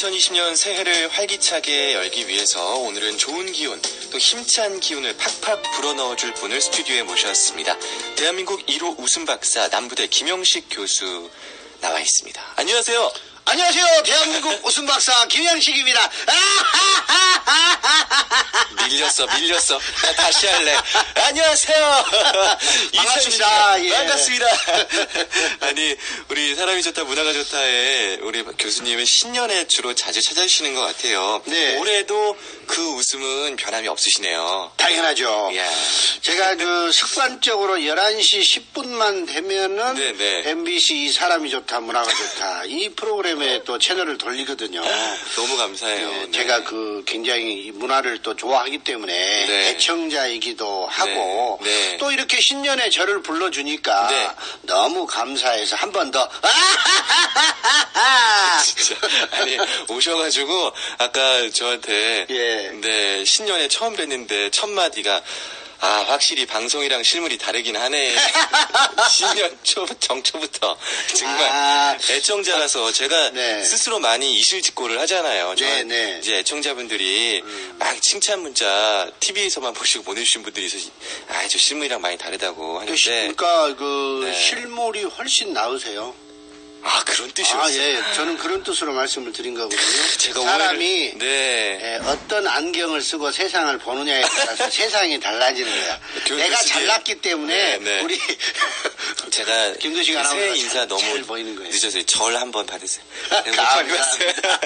2020년 새해를 활기차게 열기 위해서 오늘은 좋은 기운, 또 힘찬 기운을 팍팍 불어넣어줄 분을 스튜디오에 모셨습니다. 대한민국 1호 웃음 박사 남부대 김영식 교수 나와 있습니다. 안녕하세요. 안녕하세요. 대한민국 웃음 박사 김영식입니다. 밀렸어, 밀렸어. 나 다시 할래. 안녕하세요. 반갑습니다. 2020년 예. 반갑습니다. 아니, 우리 사람이 좋다, 문화가 좋다에 우리 교수님은 신년에 주로 자주 찾아주시는 것 같아요. 네. 올해도 그 웃음은 변함이 없으시네요. 당연하죠. 이야. 제가 그 습관적으로 11시 10분만 되면은 네, 네. MBC 이 사람이 좋다, 문화가 좋다. 이 프로그램 에 또 채널을 돌리거든요. 너무 감사해요. 네, 네. 제가 그 굉장히 이 문화를 또 좋아하기 때문에 네. 애청자이기도 하고 네, 네. 또 이렇게 신년에 저를 불러주니까 네. 너무 감사해서 한 번 더. 진짜 아니 오셔가지고 아까 저한테 예. 네 신년에 처음 뵀는데 첫 마디가 아 확실히 방송이랑 실물이 다르긴 하네 신년 초 정초부터 정말 아. 애청자라서 제가 네. 스스로 많이 이실직고를 하잖아요. 저 네, 네. 이제 애청자분들이 막 칭찬 문자 TV에서만 보시고 보내주신 분들이 있어서 아 저 실물이랑 많이 다르다고 하는데 그러니까 그 네. 실물이 훨씬 나으세요. 아 그런 뜻이었어요. 아, 예. 저는 그런 뜻으로 말씀을 드린 거거든요. 제가 사람이 오해를- 네. 예, 어떤 안경을 쓰고 세상을 보느냐에 따라서 세상이 달라지는 거야. 교- 내가. 잘났기 때문에 네, 네. 우리 제가 김두식 그 새해 인사 잘- 너무 잘 보이는 거예요. 늦어서 절 한번 받으세요. 네, 못 감사합니다.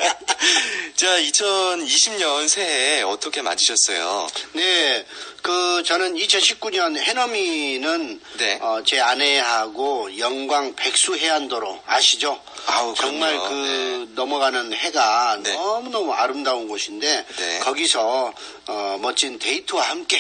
자, 2020년 새해 어떻게 맞으셨어요? 네, 그 저는 2019년 해넘이는 네. 어, 제 아내하고 영광 백수 해안도로 아시죠? 아우, 정말 그럼요. 그 네. 넘어가는 해가 네. 너무 너무 아름다운 곳인데 네. 거기서 어, 멋진 데이트와 함께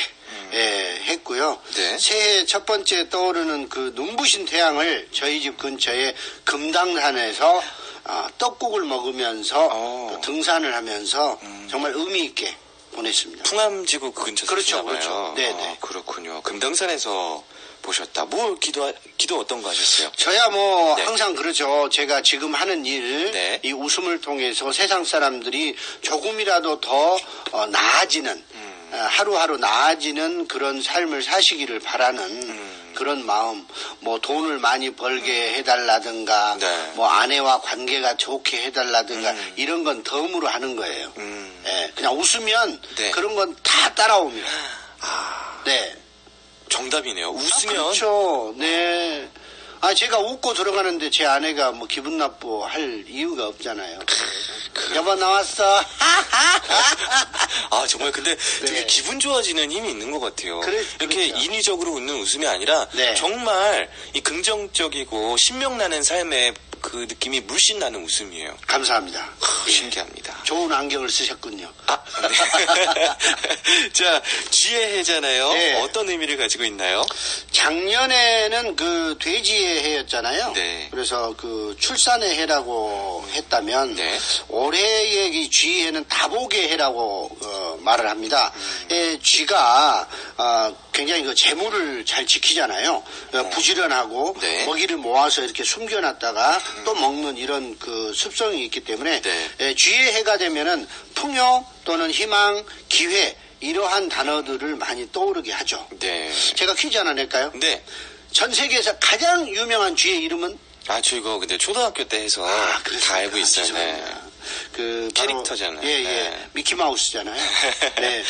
예, 했고요. 음. 네. 새해 첫 번째 떠오르는 그 눈부신 태양을 저희 집 근처에 금당산에서 어, 떡국을 먹으면서 어. 음. 또 등산을 하면서 정말 의미 있게 보냈습니다. 풍암지구 그 근처 그렇죠. 그렇죠. 네, 네. 아, 그렇군요. 금당산에서 보셨다. 뭐 기도 기도 어떤 거 하셨어요? 저야 뭐 네. 항상 그러죠. 제가 지금 하는 일, 네. 이 웃음을 통해서 세상 사람들이 조금이라도 더 어, 나아지는 음. 어, 하루하루 나아지는 그런 삶을 사시기를 바라는 음. 그런 마음, 뭐 돈을 많이 벌게 해달라든가, 네. 뭐 아내와 관계가 좋게 해달라든가 음. 이런 건 덤으로 하는 거예요. 음. 예, 그냥 웃으면 네. 그런 건 다 따라옵니다. 아, 네. 정답이네요. 아, 웃으면 그렇죠. 네. 아, 제가 웃고 들어가는데 제 아내가 뭐 기분 나빠할 이유가 없잖아요. 여보 나왔어. 아 정말 근데 되게 네. 기분 좋아지는 힘이 있는 것 같아요. 그래- 이렇게 그렇죠. 인위적으로 웃는 웃음이 아니라 네. 정말 이 긍정적이고 신명나는 삶의 그 느낌이 물씬 나는 웃음이에요. 감사합니다. 아, 신기합니다. 좋은 안경을 쓰셨군요. 아, 네. 자, 쥐의 해잖아요. 네. 어떤 의미를 가지고 있나요? 작년에는 그 돼지의 해였잖아요. 네. 그래서 그 출산의 해라고 했다면 네. 올해 의 이 쥐해는 다복의 해라고 어, 말을 합니다. 음. 예, 쥐가 아, 굉장히 그 재물을 잘 지키잖아요. 어, 부지런하고 네. 먹이를 모아서 이렇게 숨겨놨다가 또 먹는 이런 그 습성이 있기 때문에 네. 예, 쥐의 해가 되면은 풍요 또는 희망, 기회 이러한 단어들을 많이 떠오르게 하죠. 네. 제가 퀴즈 하나 낼까요? 네. 전 세계에서 가장 유명한 쥐의 이름은 아, 저 이거 근데 초등학교 때 해서 아, 다? 알고 있어요. 네. 그 캐릭터잖아요. 예, 예. 네. 미키 마우스잖아요. 네.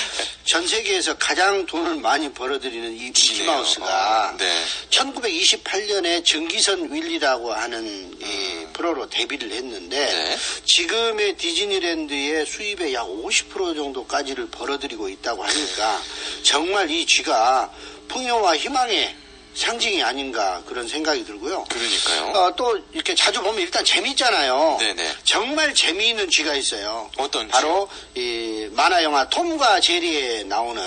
전 세계에서 가장 돈을 많이 벌어들이는 이 미키 쥐네요. 마우스가 어, 네. 1928년에 정기선 윌리라고 하는 이 프로로 데뷔를 했는데 음. 네. 지금의 디즈니랜드의 수입의 약 50% 정도까지를 벌어들이고 있다고 하니까 정말 이 쥐가 풍요와 희망의 상징이 아닌가 그런 생각이 들고요. 그러니까요. 어, 또 이렇게 자주 보면 일단 재밌잖아요. 네네. 정말 재미있는 쥐가 있어요. 어떤 바로 이 만화 영화 톰과 제리에 나오는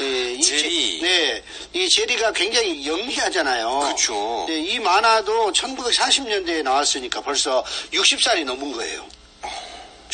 예, 이 아, 제리. 제- 네, 이 제리가 굉장히 영리하잖아요. 그쵸. 네, 이 만화도 1940년대에 나왔으니까 벌써 60살이 넘은 거예요.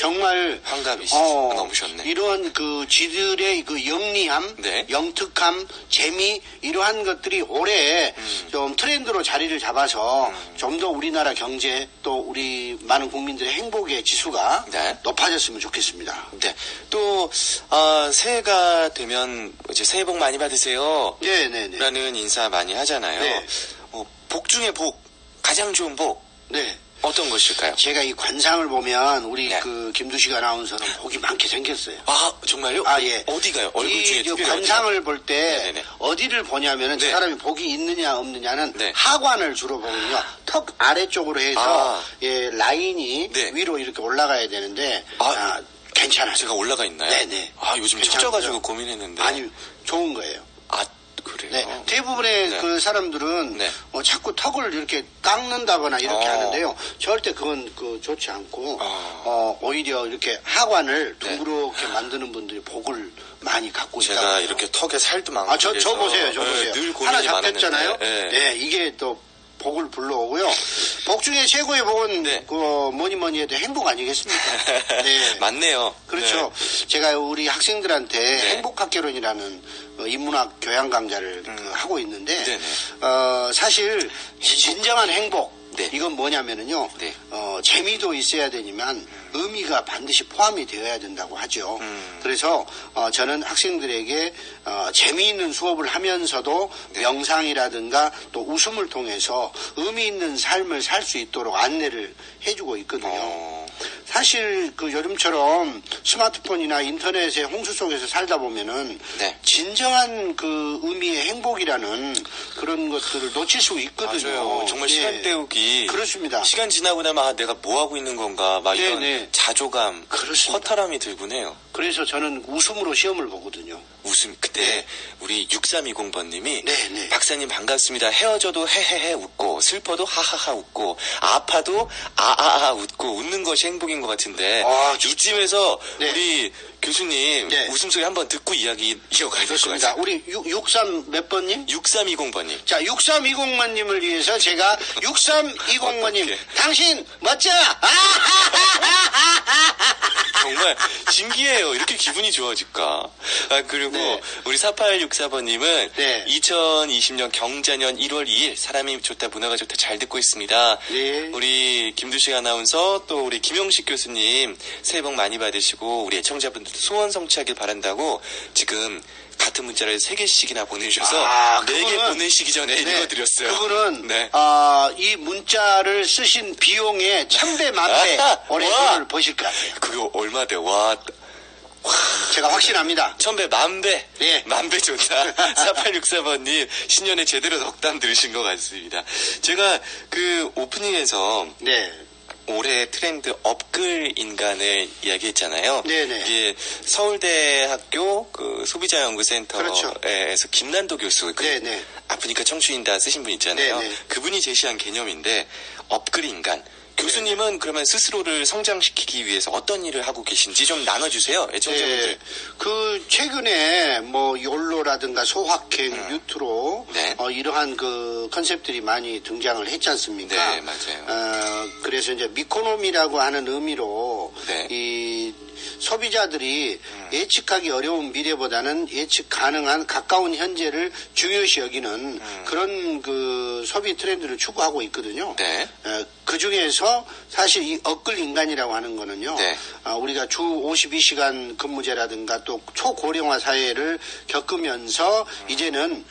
정말 환갑이 어, 넘으셨네. 이러한 그 쥐들의 그 영리함, 네. 영특함, 재미 이러한 것들이 올해 음. 좀 트렌드로 자리를 잡아서 좀더 우리나라 경제 또 우리 많은 국민들의 행복의 지수가 네. 높아졌으면 좋겠습니다. 네. 또, 아, 새해가 되면 이제 새해 복 많이 받으세요. 네, 네, 네. 라는 인사 많이 하잖아요. 네. 어, 복 중에 복, 가장 좋은 복, 네. 어떤 것일까요? 제가 이 관상을 보면 우리 네. 그 김두식 아나운서는 복이 많게 생겼어요. 아, 정말요? 아, 예. 어디가요? 얼굴 중에 이 관상을 볼 때. 어디를 보냐면은 저 네. 사람이 복이 있느냐 없느냐는 네. 하관을 주로 보거든요. 턱 아래쪽으로 해서 아. 예, 라인이 네. 위로 이렇게 올라가야 되는데 아, 아, 괜찮아요. 제가 올라가 있나요? 네네. 아, 요즘 괜찮고요. 처져가지고 고민했는데. 아니 좋은 거예요. 아, 그래요? 네, 대부분의 네. 그 사람들은 네. 어, 자꾸 턱을 이렇게 깎는다거나 이렇게 어. 하는데요. 절대 그건 그 좋지 않고 어. 어, 오히려 이렇게 하관을 네. 둥그렇게 만드는 분들이 복을 많이 갖고 있다고. 제가. 이렇게 턱에 살도 많고. 아, 저, 저 보세요, 저 네, 보세요. 늘 하나 고민이 잡혔잖아요. 네. 네. 이게 또 복을 불러오고요. 복 중에 최고의 복은 네. 그 뭐니 뭐니 해도 행복 아니겠습니까? 네. 맞네요. 그렇죠. 제가 우리 학생들한테 네. 행복학개론이라는 어, 인문학 교양 강좌를 그 하고 있는데 음. 어, 사실 진정한 행복 네. 이건 뭐냐면은요 네. 어, 재미도 있어야 되지만 의미가 반드시 포함이 되어야 된다고 하죠. 음. 그래서 어, 저는 학생들에게 어, 재미있는 수업을 하면서도 네. 명상이라든가 또 웃음을 통해서 의미 있는 삶을 살 수 있도록 안내를 해주고 있거든요. 어, 사실 그 요즘처럼 스마트폰이나 인터넷의 홍수 속에서 살다 보면은 네. 진정한 그 의미의 행복이라는 그런 것들을 놓칠 수 있거든요. 맞아요. 정말 예. 시간 때우기. 그렇습니다. 시간 지나고 나면 아, 내가 뭐 하고 있는 건가. 막 이런 네네. 자조감, 그렇습니다. 허탈함이 들곤 해요. 그래서 저는 웃음으로 시험을 보거든요. 웃음 그때 우리 6320번님이 네, 네. 박사님 반갑습니다. 헤어져도 헤헤헤 웃고 슬퍼도 하하하 웃고 아파도 아아아 웃고 웃는 것이 행복인 것 같은데 아, 이쯤에서 네. 우리 교수님 네. 웃음소리 한번 듣고 이야기 이어가야 될 것. 같아요. 우리 63 몇 번님? 6320번님 자, 6320번님을 위해서 제가 6320번님 어떡해. 당신 멋져! 정말 신기해요. 이렇게 기분이 좋아질까. 아, 그리고 네. 우리 4864번님은 네. 2020년 경자년 1월 2일 사람이 좋다 문화가 좋다 잘 듣고 있습니다. 네. 우리 김두식 아나운서 또 우리 김영식 교수님 새해 복 많이 받으시고 우리 애청자분들도 소원 성취하길 바란다고 지금 같은 문자를 세 개씩이나 보내주셔서 아, 네개 그분은- 보내시기 전에 네, 읽어드렸어요. 그분은 네. 아, 이 문자를 쓰신 비용의 천배 만배 와. 돈을 버실 것 같아요. 그거 얼마 돼? 와 제가 확신합니다. 천배 만배 예. 만배 좋다 4864번님 신년에 제대로 덕담 들으신 것 같습니다 제가 그 오프닝에서 네. 올해 트렌드 업글 인간을 이야기했잖아요 네네. 이게 서울대학교 그 소비자연구센터에서 그렇죠. 김난도 교수 그 네네. 아프니까 청춘인다 쓰신 분 있잖아요 네네. 그분이 제시한 개념인데 업글 인간 교수님은 그러면 스스로를 성장시키기 위해서 어떤 일을 하고 계신지 좀 나눠주세요 애청자분들 네. 그 최근에 뭐 욜로라든가 소확행, 뉴트로 네. 어, 이러한 그 컨셉들이 많이 등장을 했지 않습니까? 네, 맞아요. 어, 그래서 이제 미코노미라고 하는 의미로 네. 이 소비자들이 음. 예측하기 어려운 미래보다는 예측 가능한 가까운 현재를 중요시 여기는 음. 그런 그 소비 트렌드를 추구하고 있거든요. 네. 그 중에서 사실 이 업글 인간이라고 하는 거는요. 네. 아, 우리가 주 52시간 근무제라든가 또 초고령화 사회를 겪으면서 이제는 에,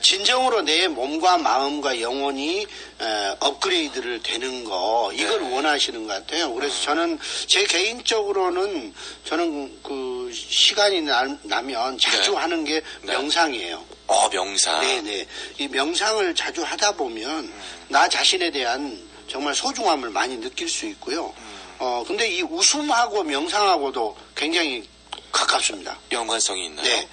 진정으로 내 몸과 마음과 영혼이 에, 업그레이드를 되는 거 이걸 네. 원하시는 것 같아요. 그래서 저는 제 개인적으로는 저는 그 시간이 나, 나면 자주 네. 하는 게 네. 명상이에요. 어 명상 네네. 이 명상을 자주 하다 보면 나 자신에 대한 정말 소중함을 많이 느낄 수 있고요. 어, 근데 이 웃음하고 명상하고도 굉장히 가깝습니다. 연관성이 있나요? 네.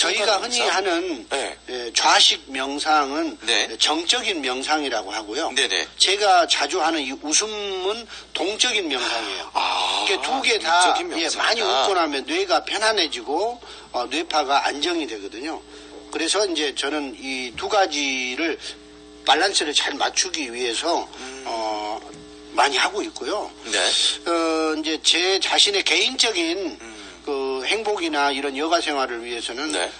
저희가 흔히 명상? 하는 네. 예, 좌식 명상은 네. 정적인 명상이라고 하고요. 네네. 제가 자주 하는 이 웃음은 동적인 명상이에요. 아, 이게 두개다 동적인 예. 많이 웃고 나면 뇌가 편안해지고 어, 뇌파가 안정이 되거든요. 그래서 이제 저는 이 두 가지를 밸런스를 잘 맞추기 위해서 음. 어, 많이 하고 있고요. 네. 어, 이제 제 자신의 개인적인 그 행복이나 이런 여가 생활을 위해서는 음. 네.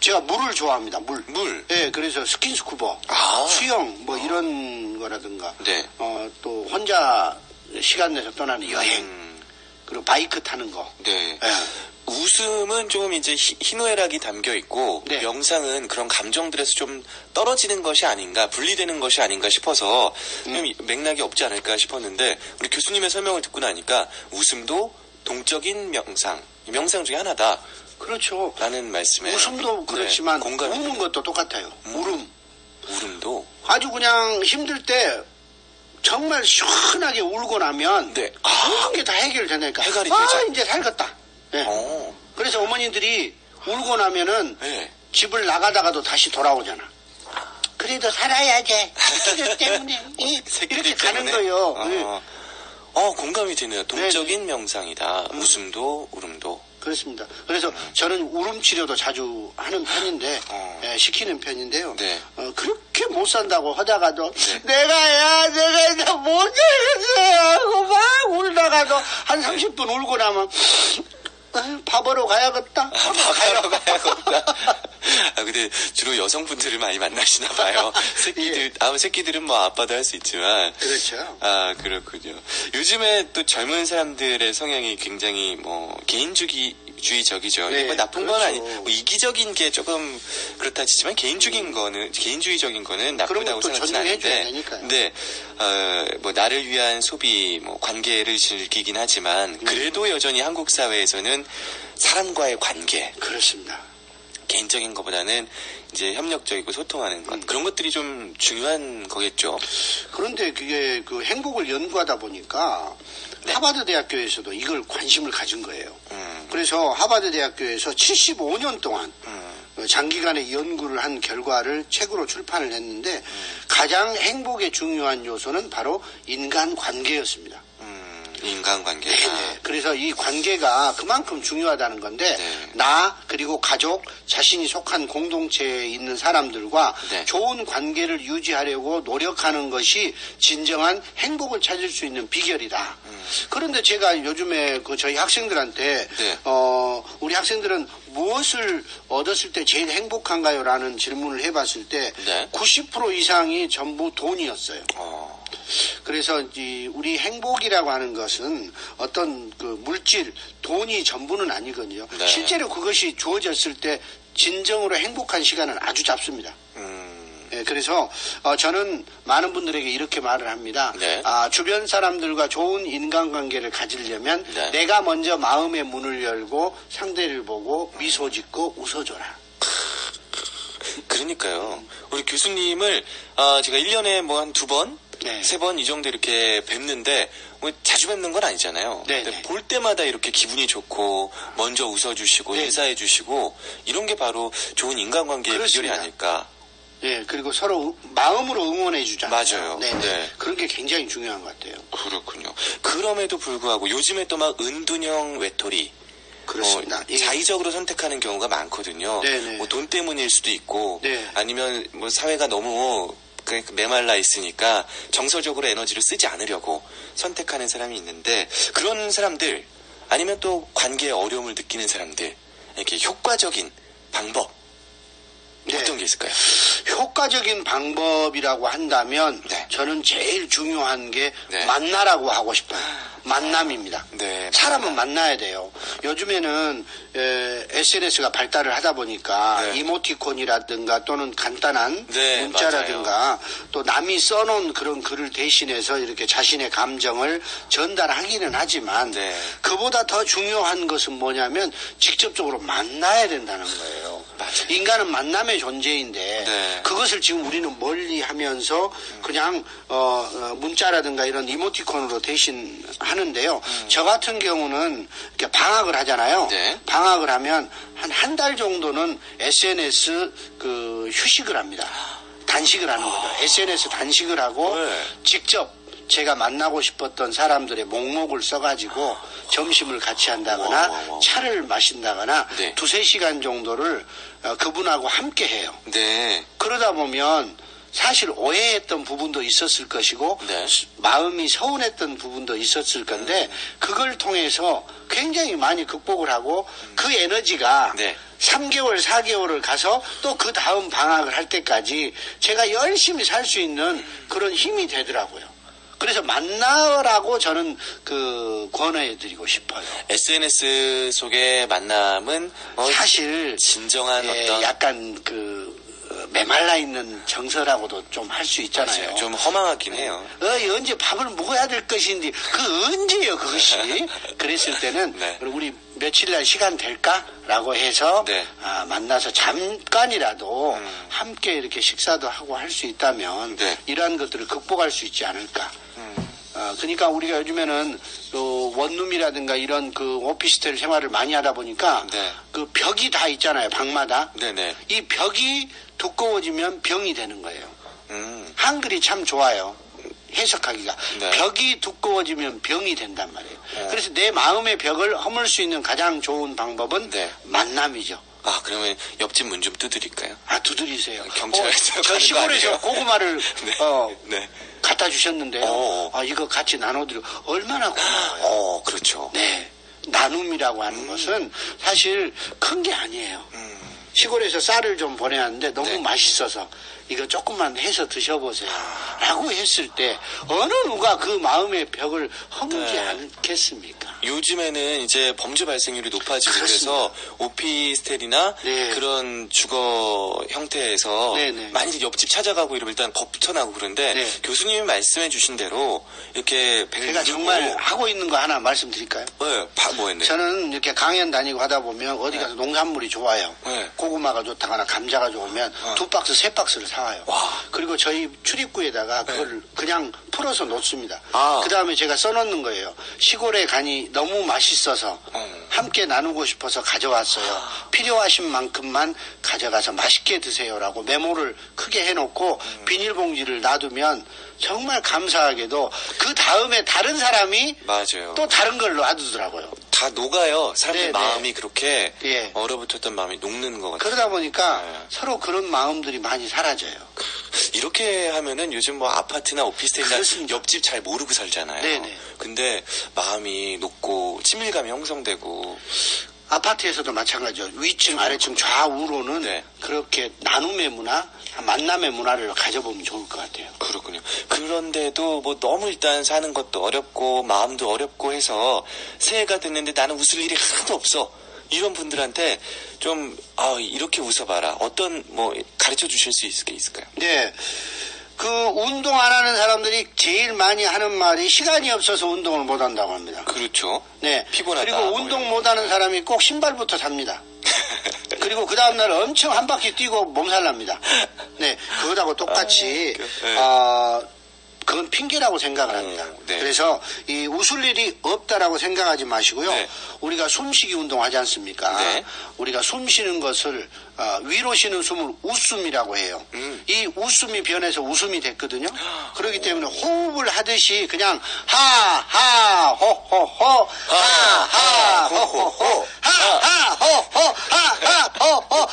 제가 물을 좋아합니다. 물. 물. 예, 그래서 스킨스쿠버, 아. 수영 뭐 이런 거라든가. 네. 어, 또 혼자 시간 내서 떠나는 여행, 음, 그리고 바이크 타는 거. 네. 예. 웃음은 좀 이제 희- 희노애락이 담겨 있고 네. 명상은 그런 감정들에서 좀 떨어지는 것이 아닌가 분리되는 것이 아닌가 싶어서 음. 맥락이 없지 않을까 싶었는데 우리 교수님의 설명을 듣고 나니까 웃음도 동적인 명상 명상 중에 하나다라는 그렇죠. 말씀에 웃음도 네, 그렇지만 공감이 우는. 것도 똑같아요. 울음. 울음도 아주 그냥 힘들 때 정말 시원하게 울고 나면 네. 모든 게 다 해결된다니까. 해결이 아, 되죠. 이제 살겠다. 예. 어, 그래서 어머니들이 울고 나면은 네. 집을 나가다가도 다시 돌아오잖아. 그래도 살아야지. 새끼들 때문에. 이- 새끼들 이렇게 가는? 거예요. 어, 예. 어, 공감이 되네요. 동적인 명상이다. 웃음도 울음도. 그렇습니다. 그래서 저는 울음 치료도 자주 하는 편인데 어. 예, 시키는 편인데요. 네. 어, 그렇게 못 산다고 하다가도 네. 내가 야 내가 이제 못 되겠어요 하고 막 울다가도 한 30분 울고 나면 아유, 밥으러 가야겠다. 아, 밥하러 가야겠다. 아, 근데 주로 여성분들을 많이 만나시나 봐요. 새끼들, 아, 새끼들은 뭐 아빠도 할 수 있지만. 그렇죠. 아, 그렇군요. 요즘에 또 젊은 사람들의 성향이 굉장히 뭐, 개인주의적이죠. 네, 이게 뭐 나쁜 건 그렇죠. 아니, 뭐 이기적인 게 조금 그렇다 치지만 개인적인 거는, 개인주의적인 거는 나쁘다고 음. 않은데. 되니까요. 근데, 어, 뭐, 나를 위한 소비, 뭐, 관계를 즐기긴 음. 하지만, 그래도 여전히 한국 사회에서는 사람과의 관계, 그렇습니다. 개인적인 것보다는 이제 협력적이고 소통하는 음. 것 그런 것들이 좀 중요한 거겠죠. 그런데 그게 그 행복을 연구하다 보니까 하버드 대학교에서도 이걸 관심을 가진 거예요. 음, 그래서 하버드 대학교에서 75년 동안 음, 어, 장기간의 연구를 한 결과를 책으로 출판을 했는데 가장 행복에 중요한 요소는 바로 인간 관계였습니다. 음, 인간관계. 네, 그래서 이 관계가 그만큼 중요하다는 건데 네. 나 그리고 가족 자신이 속한 공동체에 있는 사람들과 네. 좋은 관계를 유지하려고 노력하는 것이 진정한 행복을 찾을 수 있는 비결이다. 그런데 제가 요즘에 그 저희 학생들한테 네. 어 우리 학생들은 무엇을 얻었을 때 제일 행복한가요라는 질문을 해봤을 때 네. 90% 이상이 전부 돈이었어요. 어, 그래서 이 우리 행복이라고 하는 것은 어떤 그 물질, 돈이 전부는 아니거든요. 네. 실제로 그것이 주어졌을 때 진정으로 행복한 시간은 아주 잡습니다. 음, 예, 그래서 어, 저는 많은 분들에게 이렇게 말을 합니다. 네. 아, 주변 사람들과 좋은 인간관계를 가지려면 네. 내가 먼저 마음의 문을 열고 상대를 보고 미소 짓고 웃어줘라. 그러니까요. 우리 교수님을 아, 제가 1년에 뭐 한 두 번, 네. 세번 이 정도 이렇게 뵙는데 뭐 자주 뵙는 건 아니잖아요. 네, 근데 네. 볼 때마다 이렇게 기분이 좋고 먼저 웃어주시고 네. 인사해주시고 이런 게 바로 좋은 인간관계의 비결이 그렇습니다. 아닐까. 예, 그리고 서로 마음으로 응원해 주잖아요. 맞아요. 네, 네. 그런 게 굉장히 중요한 것 같아요. 그렇군요. 그럼에도 불구하고 요즘에 또 막 은둔형 외톨이 그렇습니다. 어, 예. 자의적으로 선택하는 경우가 많거든요. 뭐 돈 때문일 수도 있고 네. 아니면 뭐 사회가 너무 그 메말라 있으니까 정서적으로 에너지를 쓰지 않으려고 선택하는 사람이 있는데 그런 사람들 아니면 또 관계에 어려움을 느끼는 사람들 이렇게 효과적인 방법 네. 어떤 게 있을까요? 효과적인 방법이라고 한다면 네. 저는 제일 중요한 게 네. 만나라고 하고 싶어요. 만남입니다. 네, 사람은 만나야 돼요. 요즘에는 SNS가 발달을 하다 보니까 네. 이모티콘이라든가 또는 간단한 네, 문자라든가 또 남이 써놓은 그런 글을 대신해서 이렇게 자신의 감정을 전달하기는 하지만 네. 그보다 더 중요한 것은 뭐냐면 직접적으로 만나야 된다는 거예요. 맞아요. 인간은 만남의 존재인데 네. 그것을 지금 우리는 멀리 하면서 그냥 어, 어, 문자라든가 이런 이모티콘으로 대신 하는 데요. 저 같은 경우는 이렇게 방학을 하잖아요. 네. 방학을 하면 한 한 달 정도는 SNS 그 휴식을 합니다. 단식을 하는 거죠. SNS 단식을 하고 아. 네. 직접 제가 만나고 싶었던 사람들의 목록을 써가지고 점심을 같이 한다거나. 차를 마신다거나 네. 두세 시간 정도를 어, 그분하고 함께 해요. 네. 그러다 보면 사실 오해했던 부분도 있었을 것이고 네. 수- 마음이 서운했던 부분도 있었을 건데 그걸 통해서 굉장히 많이 극복을 하고 그 에너지가 네. 3개월, 4개월을 가서 또 그 다음 방학을 할 때까지 제가 열심히 살 수 있는 그런 힘이 되더라고요. 그래서 만나라고 저는 그 권해해 드리고 싶어요. SNS 속의 만남은 어, 사실 진정한 예, 어떤 약간 그 어, 메말라 있는 정서라고도 좀 할 수 있잖아요. 맞아요. 좀 허망하긴 해요. 어, 언제 밥을 먹어야 될 것인데 그 언제요 그것이 그랬을 때는 네. 우리 며칠 날 시간 될까라고 해서 네. 아, 만나서 잠깐이라도 음. 함께 이렇게 식사도 하고 할 수 있다면 네. 이러한 것들을 극복할 수 있지 않을까 음. 어, 그러니까 우리가 요즘에는 또 원룸이라든가 이런 그 오피스텔 생활을 많이 하다 보니까 네. 그 벽이 다 있잖아요 방마다 네네. 이 벽이 두꺼워지면 병이 되는 거예요. 음. 한글이 참 좋아요. 해석하기가. 네. 벽이 두꺼워지면 병이 된단 말이에요. 어. 그래서 내 마음의 벽을 허물 수 있는 가장 좋은 방법은 네. 만남이죠. 아 그러면 옆집 문 좀 두드릴까요? 아, 두드리세요. 경찰에서 어, 저 시골에서? 고구마를 네. 어, 네. 갖다 주셨는데요. 어. 아, 이거 같이 나눠드리고 얼마나 고마워요. 어 그렇죠. 네. 나눔이라고 하는 것은 사실 큰 게 아니에요. 음. 시골에서 쌀을 좀 보내왔는데 너무 네. 맛있어서 이거 조금만 해서 드셔보세요. 라고 했을 때 어느 누가 그 마음의 벽을 허물지 네. 않겠습니까? 요즘에는 이제 범죄 발생률이 높아지고. 그래서 오피스텔이나 네. 그런 주거 형태에서 네, 네. 많이들 옆집 찾아가고 이러면 일단 겁부터 나고 그런데 네. 교수님이 말씀해 주신 대로 이렇게 제가 정말 하고 있는 거 하나 말씀드릴까요? 네, 바, 뭐 했네. 저는 이렇게 강연 다니고 하다 보면 어디 가서 농산물이 좋아요. 네. 고구마가 좋다거나 감자가 좋으면 어. 두 박스, 세 박스를 사 와요. 와. 그리고 저희 출입구에다가 네. 그걸 그냥 풀어서 놓습니다. 아. 그 다음에 제가 써놓는 거예요. 시골에 가니 너무 맛있어서 어. 함께 나누고 싶어서 가져왔어요. 필요하신 만큼만 가져가서 맛있게 드세요라고 메모를 크게 해놓고 음. 비닐봉지를 놔두면 정말 감사하게도 그 다음에 다른 사람이 맞아요. 또 다른 걸 놔두더라고요. 다 녹아요. 사람의 네, 네. 마음이 그렇게 예. 얼어붙었던 마음이 녹는 것 같아요. 그러다 보니까 네. 서로 그런 마음들이 많이 사라져요. 이렇게 하면은 요즘 뭐 아파트나 오피스텔이나 그렇습니다. 옆집 잘 모르고 살잖아요. 네네. 근데 마음이 녹고 친밀감이 형성되고 아파트에서도 마찬가지죠. 위층, 아래층, 좌우로는 네. 그렇게 나눔의 문화, 만남의 문화를 가져보면 좋을 것 같아요. 그렇군요. 그런데도 뭐 너무 일단 사는 것도 어렵고 마음도 어렵고 해서 새해가 됐는데 나는 웃을 일이 하나도 없어. 이런 분들한테 좀, 아, 이렇게 웃어봐라. 어떤, 뭐, 가르쳐 주실 수 있, 있을까요? 네. 그 운동 안 하는 사람들이 제일 많이 하는 말이 시간이 없어서 운동을 못 한다고 합니다. 그렇죠. 네. 피곤하다. 그리고 뭐 운동 못 하는 사람이 꼭 신발부터 삽니다. 그리고 그 다음날 엄청 한 바퀴 뛰고 몸살 납니다. 네. 그거하고 똑같이, 아, 그- 네. 아, 그건 핑계라고 생각을 합니다. 음, 네. 그래서 이 웃을 일이 없다라고 생각하지 마시고요. 네. 우리가 숨쉬기 운동하지 않습니까? 네. 우리가 숨 쉬는 것을 어, 위로 쉬는 숨을 웃음이라고 해요. 음. 이 웃음이 변해서 웃음이 됐거든요. 그렇기 때문에 호흡을 하듯이 그냥 하하 호호호 하하 호호호 하하 호호 하하 호호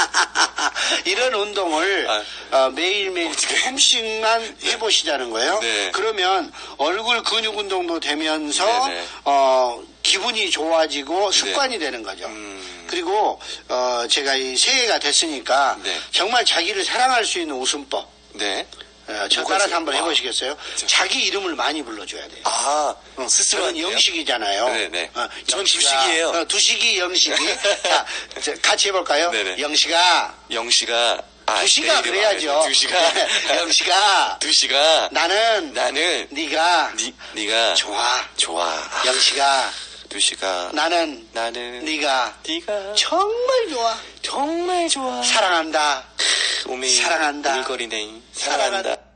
이런 운동을 아. 어, 매일매일 조금씩만 해보시자는 거예요. 네. 그러면 얼굴 근육 운동도 되면서 네네. 어, 기분이 좋아지고 습관이 되는 거죠. 음. 그리고 어, 제가 이 새해가 됐으니까 네. 정말 자기를 사랑할 수 있는 웃음법. 네. 어, 저 따라서? 한번 아. 해보시겠어요? 저- 자기 이름을 많이 불러줘야 돼요. 아, 어, 스스로 저는 한테요? 영식이잖아요. 네네. 어, 전 영식아. 두식이에요. 어, 두식이 영식이. 자, 자, 같이 해볼까요? 네네. 영식아. 영씨가, 아, 두시가 이름 그래야죠. 알아야죠. 두시가. 영식아. 두시가, 나는 나는, 네가 니, 네가, 좋아. 좋아. 아, 영식아. 두시가, 나는 나는, 네가 네가, 정말 좋아. 정말 좋아. 사랑한다. 오메 사랑한다. 울거리네. 사랑한다. 사랑한다.